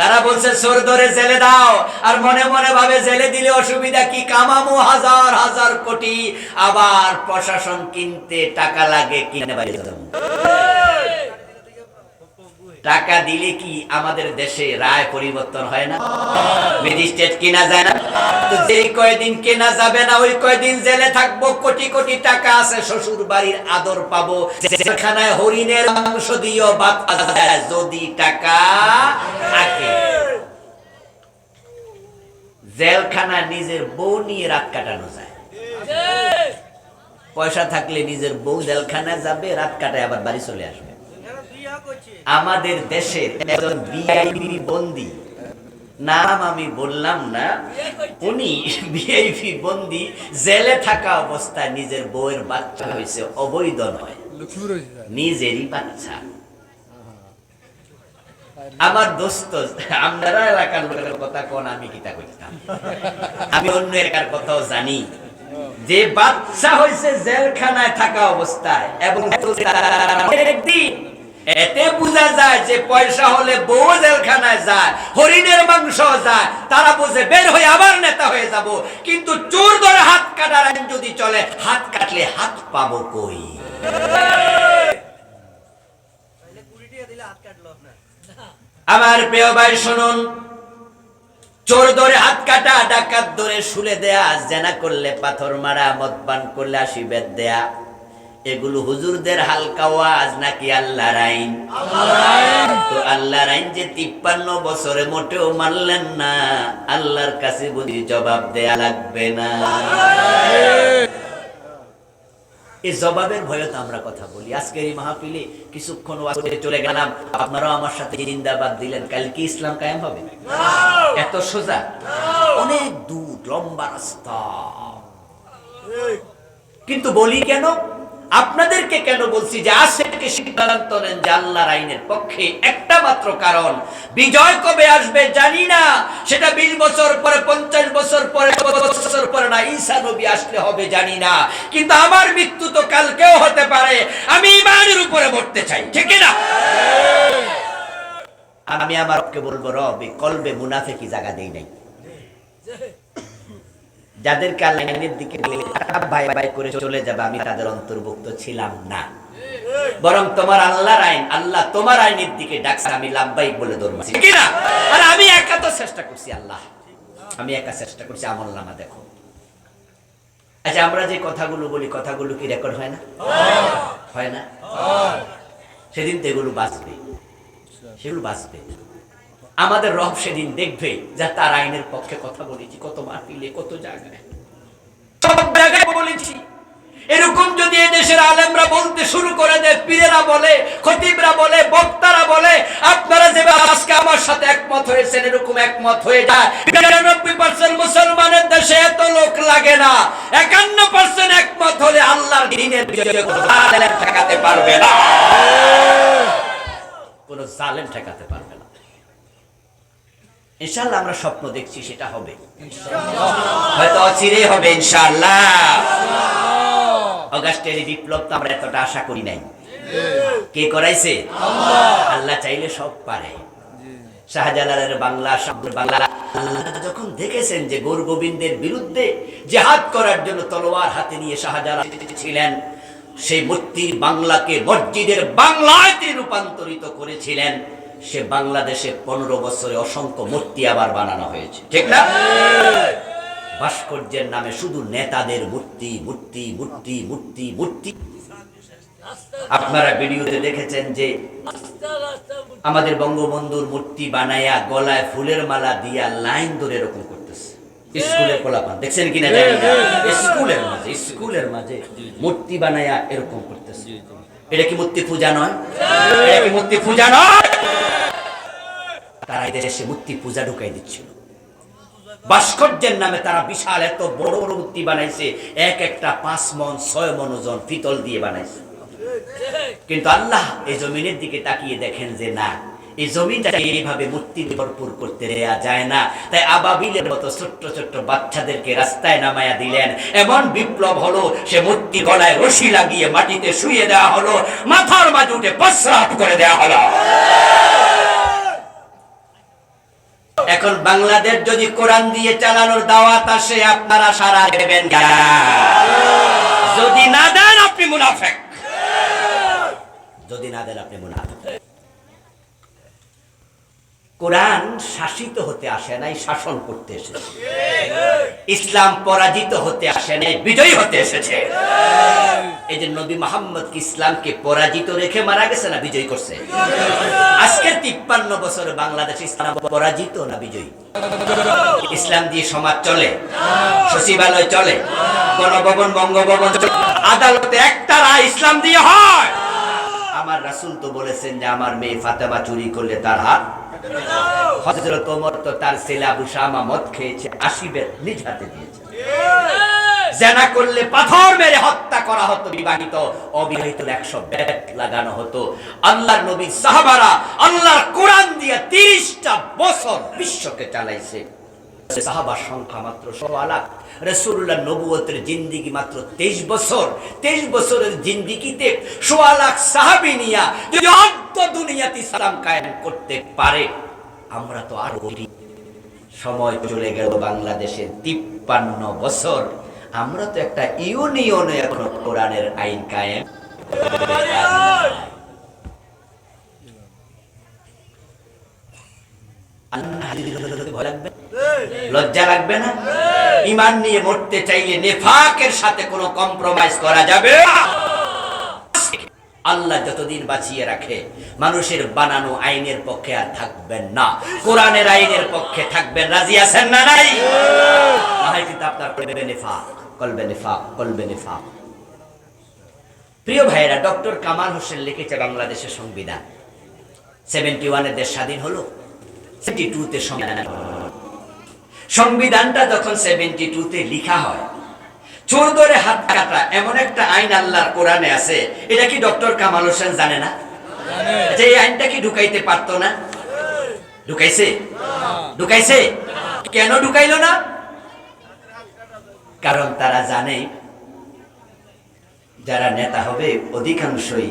তারা বলছে চোর ধরে জেলে দাও আর মনে মনে ভাবে, জেলে দিলে অসুবিধা কি কামামো হাজার হাজার কোটি আবার প্রশাসন কিনতে টাকা লাগে কিনে হবে। টাকা দিলে কি আমাদের দেশে রায় পরিবর্তন হয় না? ম্যাজিস্ট্রেট কিনা যায় না? তো যেই কয়দিন কেনা যাবে না ওই কয়দিন জেলে থাকব কোটি কোটি টাকা আছে শ্বশুর বাড়ির আদর পাবো। জেলখানায় হরিণের মাংস দিয়েও ভাত যদি টাকা থাকে। জেলখানা নিজের বউ নিয়ে রাত কাটানো যায়। পয়সা থাকলে নিজের বউ জেলখানায় যাবে রাত কাটায় আবার বাড়ি চলে আসবে। আমাদের দেশের একজন ভিআইপি বন্দি, নাম আমি বললাম না, উনি ভিআইপি বন্দি, জেলে থাকা অবস্থায় নিজের বউয়ের বাচ্চা হয়েছে, অবৈধ নয়, নিজেরই বাচ্চা। আমার দোস্ত, আপনারা এলাকার লোকের কথা কোন, আমি কিতা করতাম আমি অন্য এলাকার কথাও জানি। যে বাচ্চা হয়েছে জেলখানায় থাকা অবস্থায় এবং এতে বোঝা যায় যে পয়সা হলে বউ জেলখানায় যায় হরিণের মাংস যায় তারা বুঝে বের হয়ে আবার নেতা হয়ে যাব। কিন্তু চোর ধরে হাত কাটার আইন যদি চলে হাত কাটলে হাত পাবো কই? আমার প্রিয় ভাই শুনুন। চোর ধরে হাত কাটা ডাকাত ধরে শুলে দেয়া জেনা করলে পাথর মারা মদ পান করলে আশীর্বাদ দেয়া। এগুলো হুজুরদের হালকা ওয়াজ নাকি আল্লাহর আইন? তো আল্লাহর আইন যে তিপ্পান্ন বছরে মোটেও মানলেন না, আল্লাহর কাছে বুঝি জবাব দেয়া লাগবে না। এই জবাবের ভয়ে তো আমরা কথা বলি। আজকের এই মাহফিলে কিছুক্ষণ চলে গেলাম। আপনারাও আমার সাথে জিন্দাবাদ দিলেন। কাল কি ইসলাম কায়েম হবে? এত সোজা? অনেক দূর, লম্বা রাস্তা। কিন্তু বলি কেন? আপনাদেরকে কেন বলছি যে আজ থেকে সিদ্ধান্ত নেন যে আল্লাহর আইনের পক্ষে একটা মাত্র কারণ, বিজয় কবে আসবে জানি না, সেটা বিশ বছর পরে, পঞ্চাশ বছর পরে বছর পরে না, ঈসা নবী আসলে হবে জানি না। কিন্তু আমার মৃত্যু তো কালকেও হতে পারে, আমি ইমানের উপরে মরতে চাই, ঠিক না? আমি আমার রবকে বলব, রব কলবে মুনাফেকি জায়গা দেই নাই। যাদেরকে আল্লাহের দিকে ভাই ভাই করে চলে যাবে, আমি তাদের অন্তর্ভুক্ত ছিলাম না। বরং তোমার আল্লাহর আইন, আল্লাহ তোমার আইনের দিকে ডাকছে, আমি লাভবাই বলে দৌড়মাছি কি না আর আমি একা তো চেষ্টা করছি, আল্লাহ। আমি একা চেষ্টা করছি, আমল নামা দেখো। আচ্ছা আমরা যে কথাগুলো বলি, কথাগুলো কি রেকর্ড হয় না? হয় না? সেদিন তো এগুলো বাঁচবে। সেগুলো বাঁচবে। আমাদের রব সেদিন দেখবে যা তার আইনের পক্ষে কথা বলেছি, কত মাহফিলে, কত জায়গায়। সব জায়গায় বলেছি। এরকম যদি আলেমরা বলতে শুরু করে দেয়, পীরেরা বলে, খতিবরা বলে, বক্তারা বলে, আপনারা আজকে আমার সাথে একমত হয়েছেন, এরকম একমত হয়ে যায়। পার্সেন্ট মুসলমানের দেশে এত লোক লাগে না। একান্ন পার্সেন্ট একমত হলে আল্লাহর দিনের ঠেকাতে পারবে না। কোন জালেম ঠেকাতে পারবে না। ইনশাল্লাহ আমরা স্বপ্ন দেখছি সেটা হবে। হয়তো অচিরেই হবে ইনশাল্লাহ অগাস্টের বিপ্লব তো আমরা এতটা আশা করি নাই। কে করাইছে? আল্লাহ। চাইলে সব পারে। শাহজালালের বাংলা বাংলা। আল্লাহ যখন দেখেছেন যে গৌর গোবিন্দের বিরুদ্ধে জেহাদ করার জন্য তলোয়ার হাতে নিয়ে শাহজালাল ছিলেন সেই মূর্তির বাংলাকে মসজিদের বাংলায় তিনি রূপান্তরিত করেছিলেন। সে বাংলাদেশে পনেরো বছরে অসংখ্য মূর্তি আবার বানানো হয়েছে। ঠিক না? ভাস্কর্যের নামে শুধু নেতাদের মূর্তি মূর্তি মূর্তি মূর্তি মূর্তি। আপনারা ভিডিওতে দেখেছেন যে আমাদের বঙ্গবন্ধুর মূর্তি বানায়া গলায় ফুলের মালা দিয়া লাইন ধরে এরকম করতেছে। স্কুলের কোলাপান। দেখছেন কিনা জানি না? স্কুলের মাঝে স্কুলের মাঝে মূর্তি বানায়া এরকম করতেছে। এটা কি মূর্তি পূজা নয়? এটা কি মূর্তি পূজা নয়? তারা এই দেশে মূর্তি পূজা ঢুকাই দিচ্ছিল। ভাস্কর্যের নামে তারা বিশাল এত বড় বড় মূর্তি বানাইছে, এক একটা পাঁচ মন, ছয় মন ওজন পিতল দিয়ে বানাইছে। কিন্তু আল্লাহ এই জমিনের দিকে তাকিয়ে দেখেন যে না, এই জমিনটাকে এইভাবে মূর্তি ভরপুর করতে দেয়া যায় না। তাই আবাবিলের মতো ছোট্ট ছোট্ট বাচ্চাদেরকে রাস্তায় নামায়া দিলেন। এমন বিপ্লব হলো, সে মূর্তি গলায় রশি লাগিয়ে মাটিতে শুয়ে দেওয়া হলো, মাথার মাঝে উঠে প্রস্রাব করে দেওয়া হলো। এখন বাংলাদেশ যদি কোরআন দিয়ে চালানোর দাওয়াত আসে, আপনারা সারা দেবেন যদি না দেন, আপনি মুনাফেক। যদি না দেন, আপনি মুনাফেক। কোরআন শাসিত হতে আসে নাই, শাসন করতে এসেছে। ইসলাম পরাজিত হতে আসে নাই, বিজয়ী হতে এসেছে। এই যে নবী মোহাম্মদ ইসলামকে পরাজিত রেখে মারা গেছে না বিজয়ী করছে? আজকের তিপ্পান্ন বছরে বাংলাদেশ ইসলাম পরাজিত না বিজয়ী? ইসলাম দিয়ে সমাজ চলে, সচিবালয় চলে, গণভবন, বঙ্গভবন আদালতে একটা রায় ইসলাম দিয়ে হয়। আমার রাসুল তো বলেছেন যে আমার মেয়ে ফাতেমা চুরি করলে তার হাত হযরত ওমর তো তার ছেলে আবু শামা মদ খেয়েছে আশি বের নিজ হাতে দিয়েছে। জেনা করলে পাথর মেরে হত্যা করা হতো বিবাহিত অবিবাহিত একশো ব্যাট লাগানো হতো। আল্লাহর নবী সাহাবারা আল্লাহর কোরআন দিয়ে তিরিশটা বছর বিশ্বকে চালাইছে। সাহাবার সংখ্যা মাত্র সোয়া লাখ। রসুল্লাহ নবুয়তের জিন্দিগি মাত্র তেইশ বছর। তেইশ বছরের জিন্দিগিতে সোয়া লাখ সাহাবি নিয়া অর্ধ দুনিয়াতে ইসলাম কায়েম করতে পারে, আমরা তো আরও। সময় চলে গেল বাংলাদেশের তিপ্পান্ন বছর, আমরা তো একটা ইউনিয়নে এখনও কোরআনের আইন কায়েম লজ্জা লাগবে না ইমান নিয়ে মরতে চাইলে নেফাকের সাথে কোনো কম্প্রোমাইজ করা যাবে না। আল্লাহ যতদিন বাঁচিয়ে রাখে, মানুষের বানানো আইনের পক্ষে আর থাকবেন না। কোরআনের আইনের পক্ষে থাকবেন, রাজি আছেন না নাই? প্রিয় ভাইয়েরা, ডক্টর কামাল হোসেন লিখেছে বাংলাদেশের সংবিধান। সেভেন্টি ওয়ানের দেশ স্বাধীন হলো সেভেন্টি টুতে সংবিধান। সংবিধানটা যখন সেভেন্টি টুতে লিখা হয় চোর ধরে হাত কাটা এমন একটা আইন আল্লাহর কোরআনে আছে। এটা কি ডক্টর কামাল হোসেন জানে না? যে এই আইনটা কি ঢুকাইতে পারতো না? ঢুকাইছে? ঢুকাইছে? কেন ঢুকাইলো না? কারণ তারা জানে যারা নেতা হবে অধিকাংশই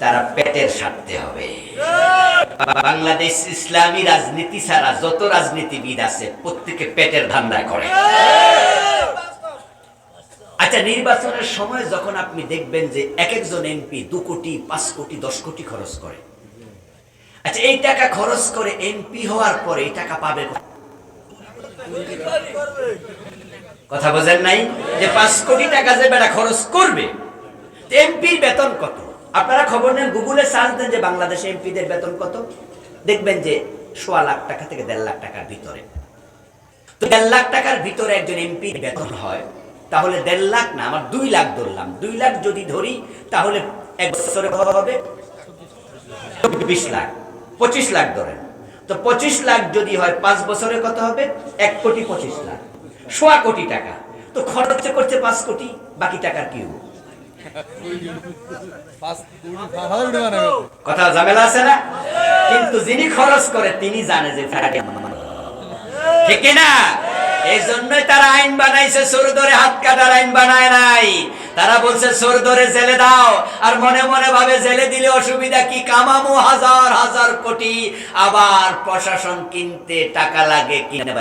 তারা পেটের স্বার্থে হবে। বাংলাদেশ ইসলামী রাজনীতি ছাড়া যত রাজনীতিবিদ আছে প্রত্যেকে পেটের ধান্দা করে। আচ্ছা নির্বাচনের সময় যখন আপনি দেখবেন যে এক একজন এমপি দু কোটি, পাঁচ কোটি, দশ কোটি খরচ করে। আচ্ছা এই টাকা খরচ করে এমপি হওয়ার পরে এই টাকা পাবে কথা বোঝেন নাই? যে পাঁচ কোটি টাকা যে বেটা খরচ করবে এমপির বেতন কত? আপনারা খবর নেন, গুগলে সার্চ দেন যে বাংলাদেশে এমপিদের বেতন কত। দেখবেন যে সোয়া লাখ টাকা থেকে দেড় লাখ টাকার ভিতরে। তো দেড় লাখ টাকার ভিতরে একজন এমপি বেতন হয়। তাহলে দেড় লাখ না, আমার দুই লাখ ধরলাম। দুই লাখ যদি ধরি, তাহলে এক বছরে হবে? বিশ লাখ, পঁচিশ লাখ ধরেন। তো পঁচিশ লাখ যদি হয়, পাঁচ বছরে কত হবে? এক কোটি পঁচিশ লাখ। সোয়া কোটি টাকা। তো খরচ করছে পাঁচ কোটি, বাকি টাকার কি? কথা ঝামেলা আছে না? কিন্তু যিনি খরচ করে, তিনি জানে যে ঠিক না এই জন্যই তারা আইন বানাইছে, চোর ধরে হাত কাটার আইন বানায় নাই। তারা বলছে, চোর ধরে জেলে দাও। আর মনে মনে ভাবে, জেলে দিলে অসুবিধা কি? কামামু হাজার হাজার কোটি, আবার প্রশাসন কিনতে টাকা লাগে কিনে